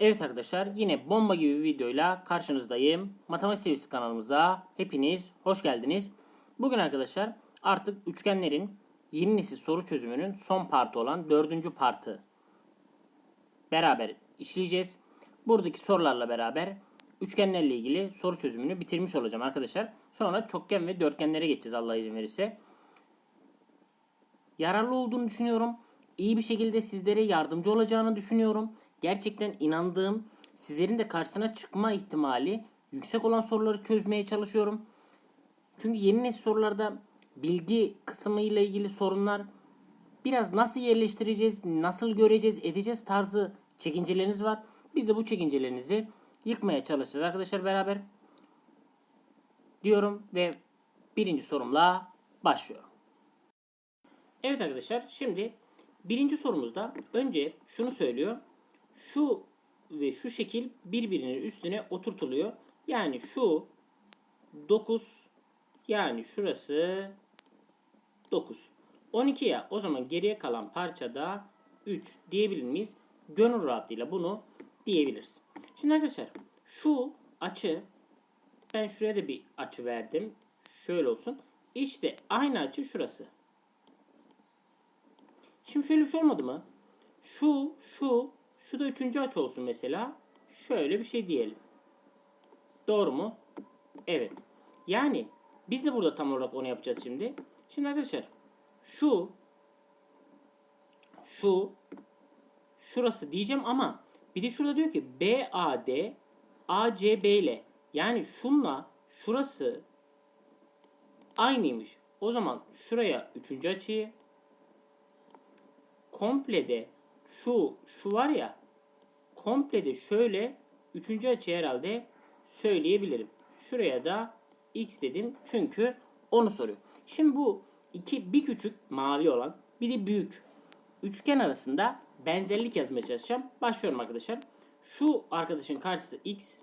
Evet arkadaşlar yine bomba gibi bir videoyla karşınızdayım. Matematik Sevgisi kanalımıza hepiniz hoş geldiniz. Bugün arkadaşlar artık üçgenlerin yeni nesil soru çözümünün son partı olan dördüncü partı beraber işleyeceğiz. Buradaki sorularla beraber üçgenlerle ilgili soru çözümünü bitirmiş olacağım arkadaşlar. Sonra çokgen ve dörtgenlere geçeceğiz Allah izin verirse. Yararlı olduğunu düşünüyorum. İyi bir şekilde sizlere yardımcı olacağını düşünüyorum. Gerçekten inandığım, sizlerin de karşısına çıkma ihtimali yüksek olan soruları çözmeye çalışıyorum. Çünkü yeni nesil sorularda bilgi kısmı ile ilgili sorunlar biraz nasıl yerleştireceğiz, nasıl göreceğiz, edeceğiz tarzı çekinceleriniz var. Biz de bu çekincelerinizi yıkmaya çalışacağız arkadaşlar beraber. Diyorum ve birinci sorumla başlıyorum. Evet arkadaşlar şimdi birinci sorumuzda önce şunu söylüyor. Şu ve şu şekil birbirinin üstüne oturtuluyor. Yani şu 9 yani şurası 9. 12 ya o zaman geriye kalan parçada 3 diyebilir miyiz? Gönül rahatlığıyla bunu diyebiliriz. Şimdi arkadaşlar şu açı ben şuraya da bir açı verdim. Şöyle olsun. İşte aynı açı şurası. Şimdi şöyle bir şey olmadı mı? Şu, şu, şu da üçüncü açı olsun mesela. Şöyle bir şey diyelim. Doğru mu? Evet. Yani biz de burada tam olarak onu yapacağız şimdi. Şimdi arkadaşlar şu şu şurası diyeceğim ama bir de şurada diyor ki BAD ACB ile yani şunla şurası aynıymış. O zaman şuraya üçüncü açıyı komple de şu şu var ya komple de şöyle üçüncü açı herhalde söyleyebilirim. Şuraya da x dedim çünkü onu soruyor. Şimdi bu iki bir küçük mavi olan bir de büyük üçgen arasında benzerlik yazmaya çalışacağım. Başlıyorum arkadaşlar. Şu arkadaşın karşısı x.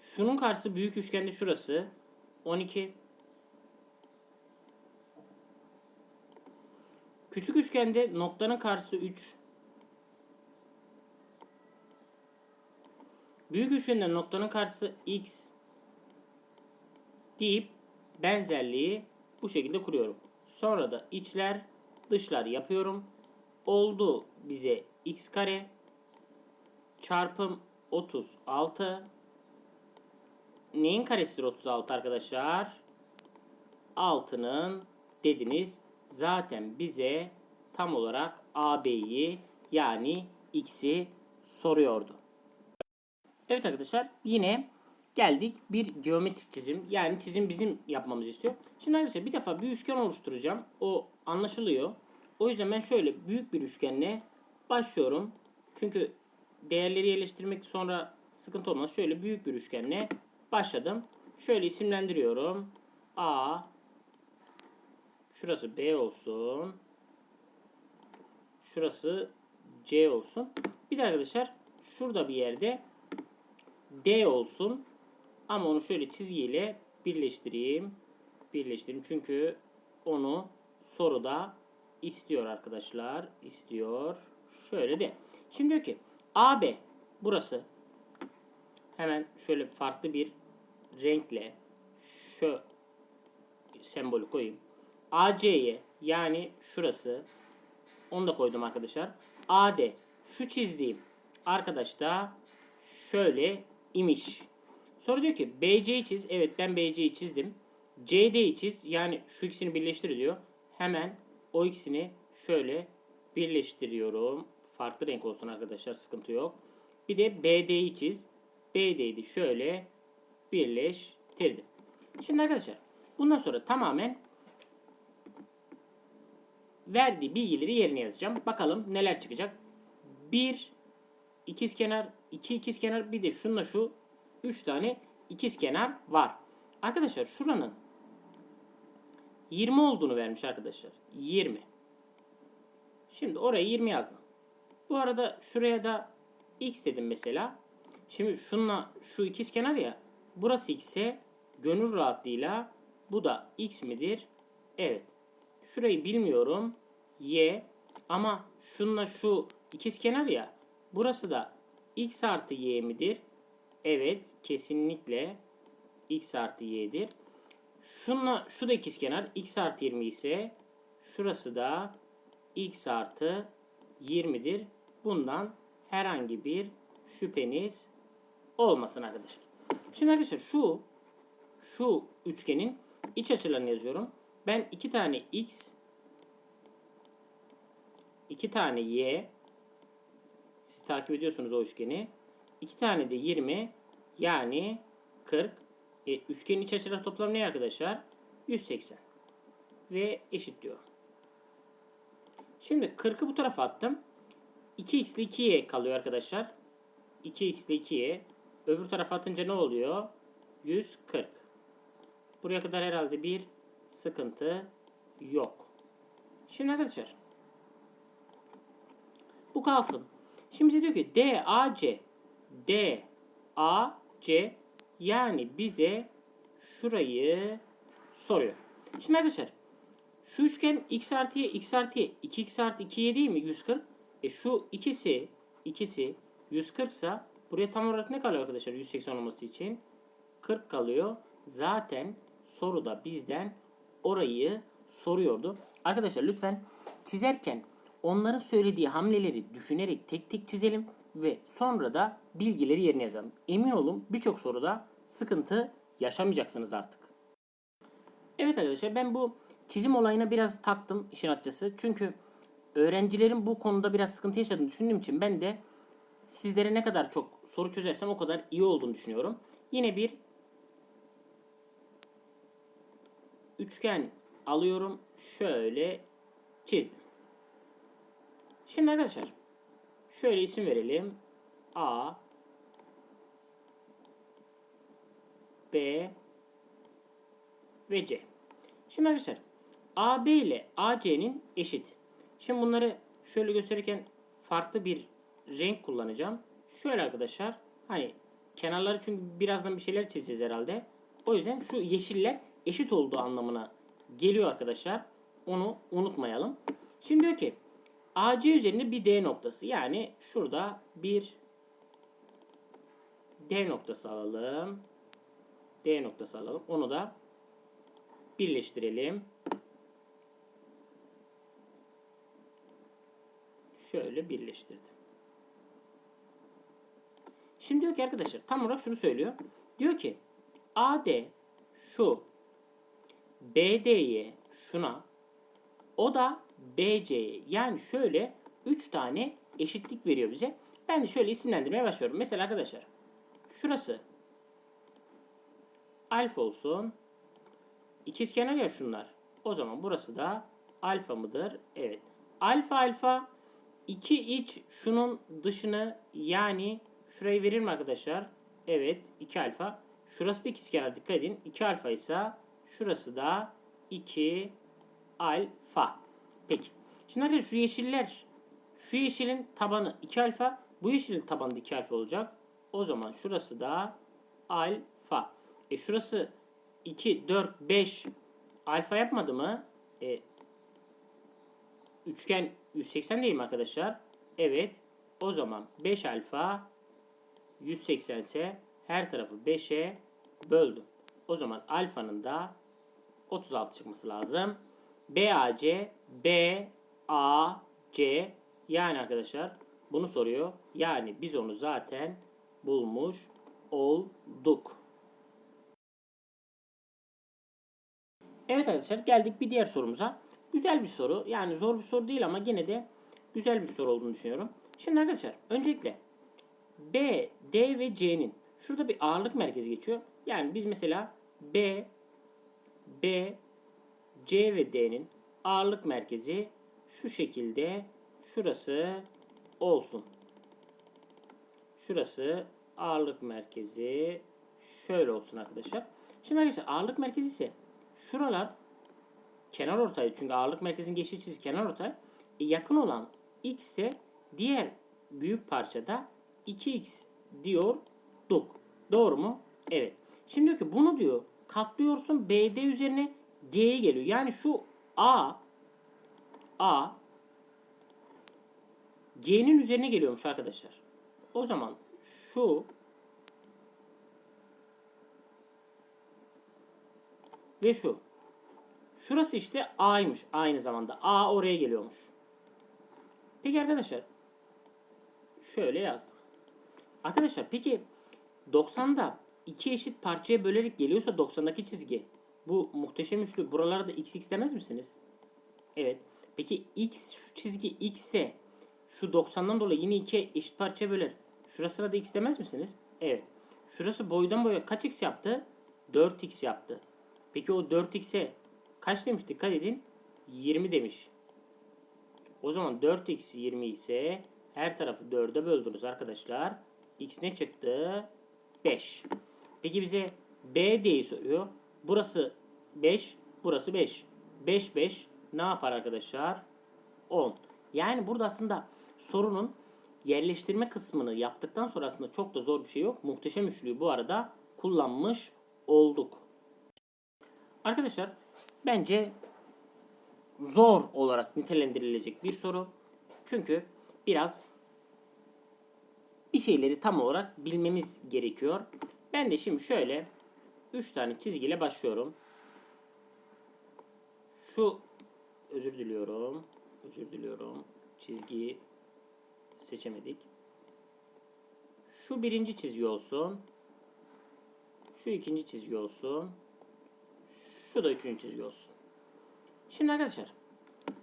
Şunun karşısı büyük üçgende şurası 12. Küçük üçgende noktanın karşısı 3. Büyük üçgende noktanın karşısı x deyip benzerliği bu şekilde kuruyorum. Sonra da içler dışlar yapıyorum. Oldu bize x kare çarpım 36 neyin karesidir 36 arkadaşlar? 6'nın dediniz zaten bize tam olarak AB'yi yani X'i soruyordu. Evet arkadaşlar yine geldik bir geometrik çizim. Yani çizim bizim yapmamızı istiyor. Şimdi arkadaşlar bir defa bir üçgen oluşturacağım. O anlaşılıyor. O yüzden ben şöyle büyük bir üçgenle başlıyorum. Çünkü değerleri yerleştirmek sonra sıkıntı olmaz. Şöyle büyük bir üçgenle başladım. Şöyle isimlendiriyorum. A Şurası B olsun. Şurası C olsun. Bir de arkadaşlar şurada bir yerde D olsun. Ama onu şöyle çizgiyle birleştireyim. Birleştireyim. Çünkü onu soruda istiyor arkadaşlar. İstiyor. Şöyle de. Şimdi diyor ki AB burası. Hemen şöyle farklı bir renkle şu sembolü koyayım. AC'ye yani şurası onu da koydum arkadaşlar. AD şu çizdiğim arkadaş da şöyle imiş. Sonra diyor ki BC'yi çiz. Evet ben BC'yi çizdim. CD'yi çiz. Yani şu ikisini birleştir diyor. Hemen o ikisini şöyle birleştiriyorum. Farklı renk olsun arkadaşlar sıkıntı yok. Bir de BD'yi çiz. BD'yi şöyle birleştirdim. Şimdi arkadaşlar bundan sonra tamamen verdiği bilgileri yerine yazacağım. Bakalım neler çıkacak. Bir ikizkenar, iki ikizkenar, bir de şunla şu üç tane ikizkenar var. Arkadaşlar şuranın 20 olduğunu vermiş arkadaşlar. 20. Şimdi oraya 20 yazdım. Bu arada şuraya da x dedim mesela. Şimdi şunla şu ikizkenar ya. Burası x'e gönül rahatlığıyla bu da x midir? Evet. Şurayı bilmiyorum. Y ama şunla şu ikiz kenar ya. Burası da x artı y midir? Evet kesinlikle x artı y'dir. Şunla şu da ikiz kenar x artı 20 ise şurası da x artı 20'dir. Bundan herhangi bir şüpheniz olmasın arkadaşlar. Şimdi arkadaşlar şu şu üçgenin iç açılarını yazıyorum. Ben iki tane x iki tane y siz takip ediyorsunuz o üçgeni. iki tane de 20 yani 40 e, üçgenin iç açıları toplamı ne arkadaşlar? 180 ve eşit diyor. Şimdi 40'ı bu tarafa attım. 2x ile 2y kalıyor arkadaşlar. 2x ile 2y. Öbür tarafa atınca ne oluyor? 140. Buraya kadar herhalde bir sıkıntı yok. Şimdi arkadaşlar bu kalsın. Şimdi bize diyor ki DAC DAC yani bize şurayı soruyor. Şimdi arkadaşlar şu üçgen x artı y x artı y 2x artı 2y değil mi 140? E şu ikisi ikisi 140 ise buraya tam olarak ne kalıyor arkadaşlar 180 olması için? 40 kalıyor. Zaten soruda bizden orayı soruyordu. Arkadaşlar lütfen çizerken onların söylediği hamleleri düşünerek tek tek çizelim ve sonra da bilgileri yerine yazalım. Emin olun birçok soruda sıkıntı yaşamayacaksınız artık. Evet arkadaşlar ben bu çizim olayına biraz taktım işin açıkçası. Çünkü öğrencilerin bu konuda biraz sıkıntı yaşadığını düşündüğüm için ben de sizlere ne kadar çok soru çözersem o kadar iyi olduğunu düşünüyorum. Yine bir üçgen alıyorum. Şöyle çizdim. Şimdi arkadaşlar şöyle isim verelim. A B ve C. Şimdi arkadaşlar AB ile AC'nin eşit. Şimdi bunları şöyle gösterirken farklı bir renk kullanacağım. Şöyle arkadaşlar hani kenarları çünkü birazdan bir şeyler çizeceğiz herhalde. O yüzden şu yeşiller eşit olduğu anlamına geliyor arkadaşlar. Onu unutmayalım. Şimdi diyor ki AC üzerinde bir D noktası. Yani şurada bir D noktası alalım. D noktası alalım. Onu da birleştirelim. Şöyle birleştirdim. Şimdi diyor ki arkadaşlar tam olarak şunu söylüyor. Diyor ki AD şu BD'ye şuna o da BC'ye yani şöyle 3 tane eşitlik veriyor bize. Ben de şöyle isimlendirmeye başlıyorum. Mesela arkadaşlar şurası alfa olsun. İkizkenar ya şunlar. O zaman burası da alfa mıdır? Evet. Alfa alfa 2 iç şunun dışını yani şurayı verir mi arkadaşlar? Evet 2 alfa. Şurası da ikizkenar dikkat edin. 2 alfa ise şurası da 2 alfa. Peki. Şimdi arkadaşlar şu yeşiller şu yeşilin tabanı 2 alfa. Bu yeşilin tabanı da 2 alfa olacak. O zaman şurası da alfa. E şurası 2, 4, 5 alfa yapmadı mı? E, üçgen 180 değil mi arkadaşlar? Evet. O zaman 5 alfa 180 ise her tarafı 5'e böldüm. O zaman alfanın da 36 çıkması lazım. BAC BAC yani arkadaşlar bunu soruyor. Yani biz onu zaten bulmuş olduk. Evet arkadaşlar geldik bir diğer sorumuza. Güzel bir soru. Yani zor bir soru değil ama yine de güzel bir soru olduğunu düşünüyorum. Şimdi arkadaşlar öncelikle B, D ve C'nin şurada bir ağırlık merkezi geçiyor. Yani biz mesela B, B, C ve D'nin ağırlık merkezi şu şekilde şurası olsun. Şurası ağırlık merkezi şöyle olsun arkadaşlar. Şimdi arkadaşlar ağırlık merkezi ise şuralar kenar ortay çünkü ağırlık merkezinin geçiş çizgi kenar ortay. E, yakın olan x ise diğer büyük parçada 2x diyorduk. Doğru mu? Evet. Şimdi diyor ki bunu diyor katlıyorsun BD üzerine G'ye geliyor. Yani şu A A G'nin üzerine geliyormuş arkadaşlar. O zaman şu ve şu. Şurası işte A'ymış aynı zamanda. A oraya geliyormuş. Peki arkadaşlar. Şöyle yazdım. Arkadaşlar peki 90'da iki eşit parçaya bölerek geliyorsa 90'daki çizgi bu muhteşem üçlü buralara da x x demez misiniz? Evet. Peki x şu çizgi x ise şu 90'dan dolayı yine iki eşit parçaya böler. Şurasına da x demez misiniz? Evet. Şurası boydan boya kaç x yaptı? 4x yaptı. Peki o 4x'e kaç demiş? Dikkat edin. 20 demiş. O zaman 4x 20 ise her tarafı 4'e böldünüz arkadaşlar. X ne çıktı? 5. Peki bize B diye soruyor. Burası 5, burası 5. 5 5 ne yapar arkadaşlar? 10. Yani burada aslında sorunun yerleştirme kısmını yaptıktan sonra aslında çok da zor bir şey yok. Muhteşem üçlüyü bu arada kullanmış olduk. Arkadaşlar bence zor olarak nitelendirilecek bir soru. Çünkü biraz bir şeyleri tam olarak bilmemiz gerekiyor. Ben de şimdi şöyle 3 tane çizgiyle başlıyorum. Şu özür diliyorum. Özür diliyorum. Çizgiyi seçemedik. Şu birinci çizgi olsun. Şu ikinci çizgi olsun. Şu da üçüncü çizgi olsun. Şimdi arkadaşlar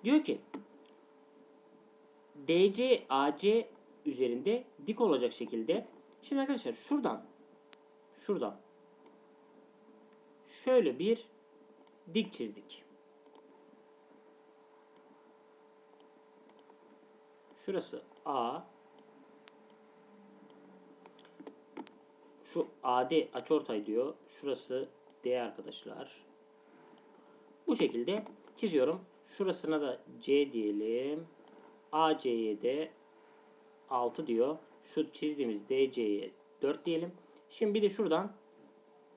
diyor ki DC AC üzerinde dik olacak şekilde şimdi arkadaşlar şuradan şuradan şöyle bir dik çizdik. Şurası A. Şu AD açıortay diyor. Şurası D arkadaşlar. Bu şekilde çiziyorum. Şurasına da C diyelim. AC'ye de 6 diyor. Şu çizdiğimiz DC'ye 4 diyelim. Şimdi bir de şuradan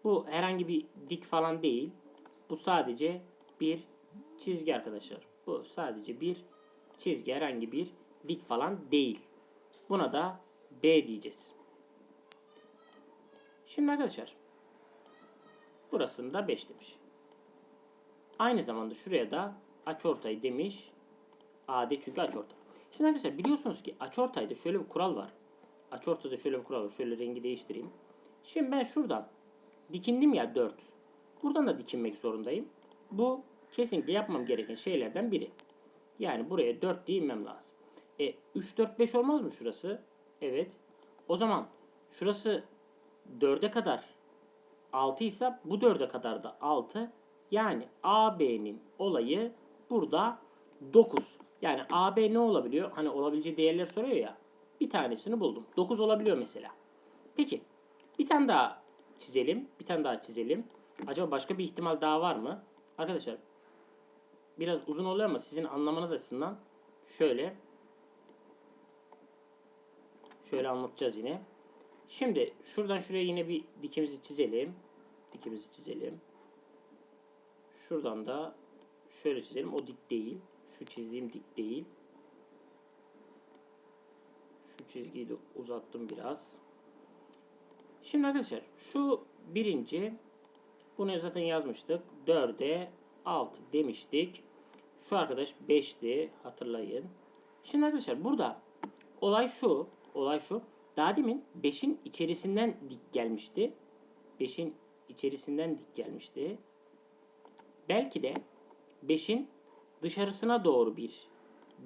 bu herhangi bir dik falan değil. Bu sadece bir çizgi arkadaşlar. Bu sadece bir çizgi herhangi bir dik falan değil. Buna da B diyeceğiz. Şimdi arkadaşlar burasında 5 demiş. Aynı zamanda şuraya da açıortay demiş. AD çünkü açıortay. Şimdi arkadaşlar biliyorsunuz ki açıortayda şöyle bir kural var. Açıortayda şöyle bir kural var. Şöyle rengi değiştireyim. Şimdi ben şuradan dikindim ya 4. Buradan da dikinmek zorundayım. Bu kesinlikle yapmam gereken şeylerden biri. Yani buraya 4 diye inmem lazım. E 3 4 5 olmaz mı şurası? Evet. O zaman şurası 4'e kadar 6 ise bu 4'e kadar da 6. Yani AB'nin olayı burada 9. Yani AB ne olabiliyor? Hani olabileceği değerler soruyor ya. Bir tanesini buldum. 9 olabiliyor mesela. Peki. Bir tane daha çizelim. Bir tane daha çizelim. Acaba başka bir ihtimal daha var mı? Arkadaşlar biraz uzun oluyor ama sizin anlamanız açısından şöyle şöyle anlatacağız yine. Şimdi şuradan şuraya yine bir dikimizi çizelim. Dikimizi çizelim. Şuradan da şöyle çizelim. O dik değil. Şu çizdiğim dik değil. Şu çizgiyi de uzattım biraz. Şimdi arkadaşlar şu birinci bunu zaten yazmıştık. 4'e 6 demiştik. Şu arkadaş 5'ti hatırlayın. Şimdi arkadaşlar burada olay şu. Olay şu. Daha demin 5'in içerisinden dik gelmişti. 5'in içerisinden dik gelmişti. Belki de 5'in dışarısına doğru bir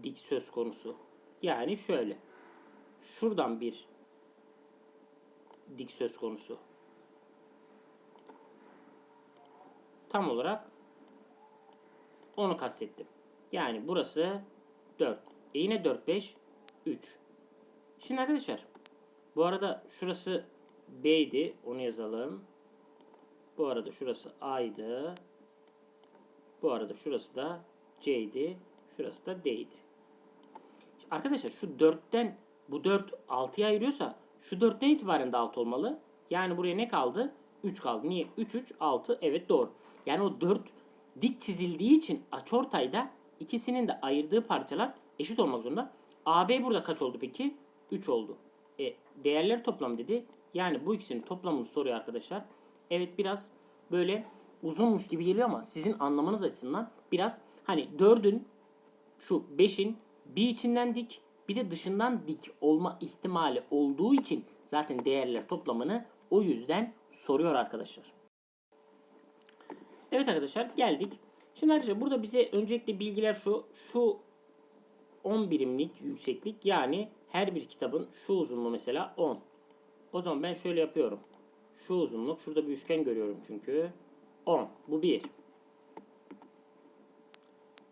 dik söz konusu. Yani şöyle. Şuradan bir dik söz konusu. Tam olarak onu kastettim. Yani burası 4. E yine 4, 5, 3. Şimdi arkadaşlar bu arada şurası B'ydi. Onu yazalım. Bu arada şurası A'ydı. Bu arada şurası da C'ydi. Şurası da D'ydi. Arkadaşlar şu 4'ten bu 4 6'ya ayırıyorsa şu 4'ten itibaren de 6 olmalı. Yani buraya ne kaldı? 3 kaldı. Niye? 3 3 6 evet doğru. Yani o 4 dik çizildiği için açıortayda ikisinin de ayırdığı parçalar eşit olmak zorunda. AB burada kaç oldu peki? 3 oldu. E, değerler toplam dedi. Yani bu ikisinin toplamını soruyor arkadaşlar. Evet biraz böyle uzunmuş gibi geliyor ama sizin anlamanız açısından biraz hani 4'ün şu 5'in bir içinden dik bir de dışından dik olma ihtimali olduğu için zaten değerler toplamını o yüzden soruyor arkadaşlar. Evet arkadaşlar geldik. Şimdi arkadaşlar burada bize öncelikle bilgiler şu. Şu 10 birimlik yükseklik yani her bir kitabın şu uzunluğu mesela 10. O zaman ben şöyle yapıyorum. Şu uzunluk şurada bir üçgen görüyorum çünkü. 10. Bu 1.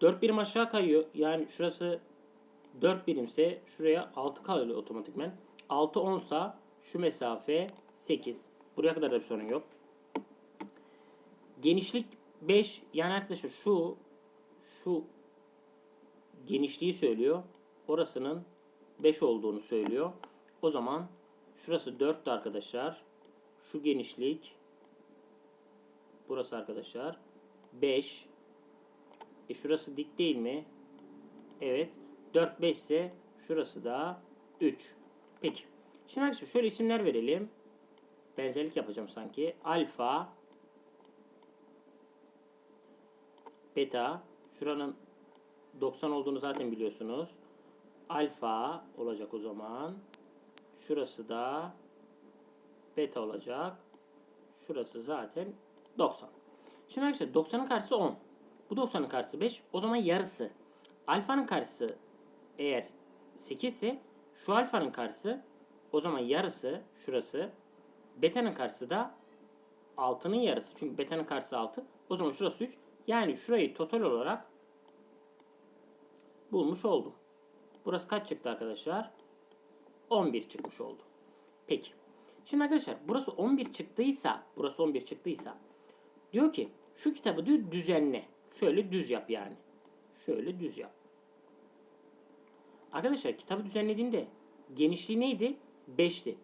4 birim aşağı kayıyor. Yani şurası 4 birimse şuraya 6 kalıyor otomatikmen. 6 10 sa şu mesafe 8. Buraya kadar da bir sorun yok. Genişlik 5 yani arkadaşlar şu şu genişliği söylüyor. Orasının 5 olduğunu söylüyor. O zaman şurası 4'tü arkadaşlar. Şu genişlik burası arkadaşlar 5. E şurası dik değil mi? Evet. 4 5 ise şurası da 3. Peki. Şimdi arkadaşlar şöyle isimler verelim. Benzerlik yapacağım sanki. Alfa beta şuranın 90 olduğunu zaten biliyorsunuz. Alfa olacak o zaman. Şurası da beta olacak. Şurası zaten 90. Şimdi arkadaşlar 90'ın karşısı 10. Bu 90'ın karşısı 5. O zaman yarısı. Alfanın karşısı eğer 8 ise şu alfanın karşısı o zaman yarısı şurası. Beta'nın karşısı da 6'nın yarısı. Çünkü beta'nın karşısı 6. O zaman şurası 3. Yani şurayı total olarak bulmuş oldum. Burası kaç çıktı arkadaşlar? 11 çıkmış oldu. Peki. Şimdi arkadaşlar burası 11 çıktıysa, burası 11 çıktıysa diyor ki şu kitabı diyor düzenle. Şöyle düz yap yani. Şöyle düz yap. Arkadaşlar kitabı düzenlediğimde genişliği neydi? 5'ti.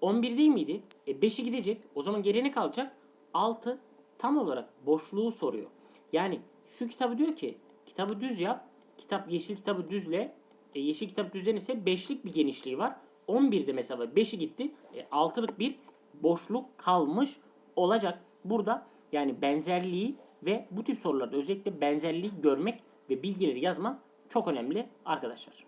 11 değil miydi? E 5'i gidecek. O zaman geriye ne kalacak? 6 tam olarak boşluğu soruyor. Yani şu kitabı diyor ki kitabı düz yap. Kitap yeşil kitabı düzle. E, yeşil kitap düzlenirse 5'lik bir genişliği var. 11'de mesela 5'i gitti. E, 6'lık bir boşluk kalmış olacak. Burada yani benzerliği ve bu tip sorularda özellikle benzerliği görmek ve bilgileri yazman çok önemli arkadaşlar.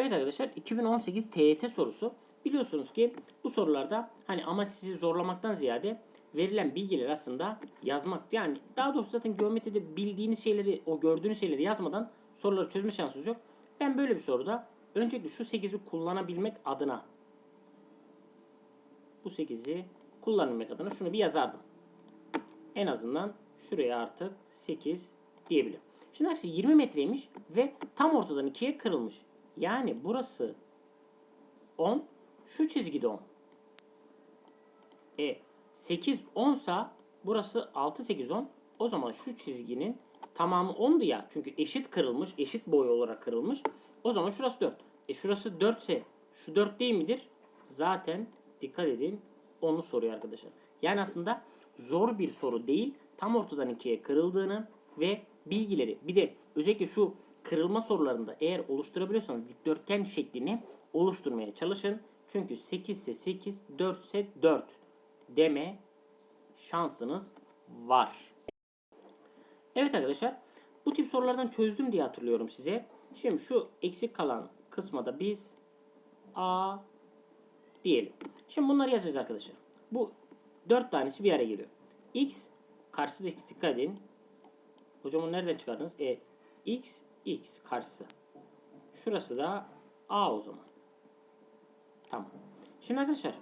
Evet arkadaşlar 2018 TYT sorusu. Biliyorsunuz ki bu sorularda hani amaç sizi zorlamaktan ziyade verilen bilgiler aslında yazmak. Yani daha doğrusu zaten geometride bildiğiniz şeyleri, o gördüğünüz şeyleri yazmadan soruları çözme şansınız yok. Ben böyle bir soruda öncelikle şu 8'i kullanabilmek adına bu 8'i kullanabilmek adına şunu bir yazardım. En azından şuraya artık 8 diyebilirim. Şimdi arkadaşlar 20 metreymiş ve tam ortadan ikiye kırılmış. Yani burası 10, şu çizgide 10. E 8 10 sa burası 6 8 10. O zaman şu çizginin tamamı 10'du ya. Çünkü eşit kırılmış, eşit boy olarak kırılmış. O zaman şurası 4. E şurası 4 ise şu 4 değil midir? Zaten dikkat edin onu soruyor arkadaşlar. Yani aslında zor bir soru değil. Tam ortadan ikiye kırıldığını ve bilgileri bir de özellikle şu kırılma sorularında eğer oluşturabiliyorsanız dikdörtgen şeklini oluşturmaya çalışın. Çünkü 8 ise 8, 4 ise 4 deme şansınız var. Evet arkadaşlar bu tip sorulardan çözdüm diye hatırlıyorum size. Şimdi şu eksik kalan kısma da biz A diyelim. Şimdi bunları yazacağız arkadaşlar. Bu 4 tanesi bir araya geliyor. X karşısındaki dikkat edin. Hocam onu nereden çıkardınız? E, X, X karşısı. Şurası da A o zaman. Tamam. Şimdi arkadaşlar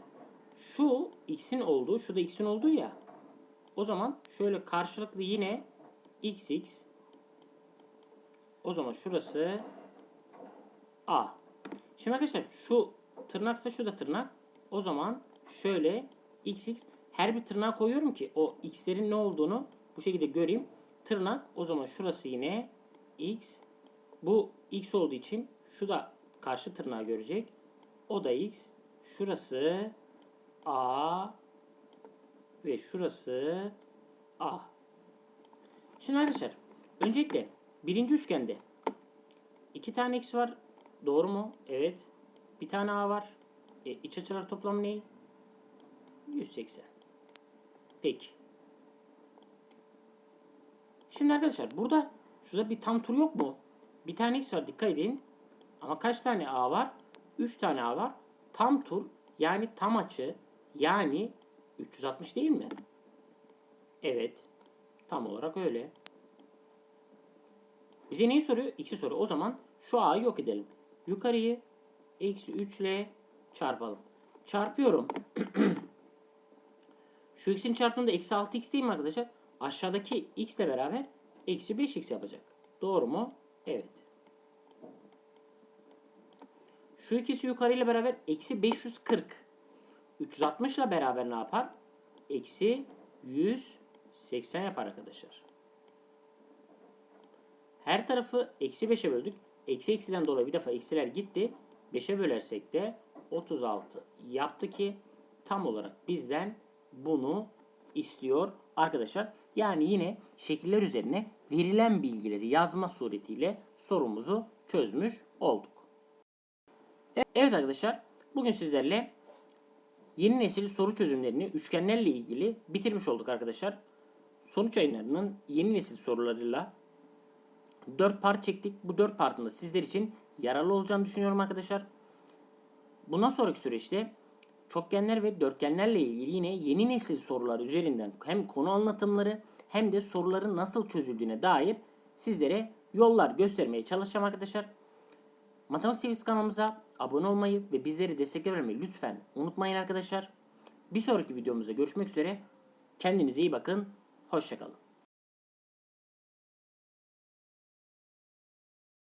şu x'in olduğu, şu da x'in olduğu ya. O zaman şöyle karşılıklı yine x x. O zaman şurası a. Şimdi arkadaşlar şu tırnaksa şu da tırnak. O zaman şöyle x x her bir tırnağa koyuyorum ki o x'lerin ne olduğunu bu şekilde göreyim. Tırnak o zaman şurası yine x. Bu x olduğu için şu da karşı tırnağı görecek. O da x. Şurası A ve şurası A. Şimdi arkadaşlar öncelikle Birinci üçgende iki tane x var. Doğru mu? Evet. Bir tane a var. E, iç açılar toplamı ne? 180. Peki. Şimdi arkadaşlar burada şurada bir tam tur yok mu? Bir tane x var dikkat edin. Ama kaç tane a var? 3 tane a var. Tam tur yani tam açı yani 360 değil mi? Evet. Tam olarak öyle. Bize neyi soruyor? X'i soruyor. O zaman şu a'yı yok edelim. Yukarıyı eksi 3 ile çarpalım. Çarpıyorum. Şu x'in çarpımında eksi 6x değil mi arkadaşlar? Aşağıdaki x ile beraber eksi 5x yapacak. Doğru mu? Evet. Şu ikisi yukarıyla beraber eksi 540. 360 ile beraber ne yapar? Eksi 180 yapar arkadaşlar. Her tarafı eksi 5'e böldük. Eksi eksiden dolayı bir defa eksiler gitti. 5'e bölersek de 36 yaptı ki tam olarak bizden bunu istiyor arkadaşlar. Yani yine şekiller üzerine verilen bilgileri yazma suretiyle sorumuzu çözmüş olduk. E- Evet arkadaşlar bugün sizlerle yeni nesil soru çözümlerini üçgenlerle ilgili bitirmiş olduk arkadaşlar. Sonuç ayınlarının yeni nesil sorularıyla 4 part çektik. Bu 4 partın da sizler için yararlı olacağını düşünüyorum arkadaşlar. Bundan sonraki süreçte çokgenler ve dörtgenlerle ilgili yine yeni nesil sorular üzerinden hem konu anlatımları hem de soruların nasıl çözüldüğüne dair sizlere yollar göstermeye çalışacağım arkadaşlar. Matematik Sevgisi kanalımıza abone olmayı ve bizleri desteklemeyi lütfen unutmayın arkadaşlar. Bir sonraki videomuzda görüşmek üzere. Kendinize iyi bakın. Hoşçakalın.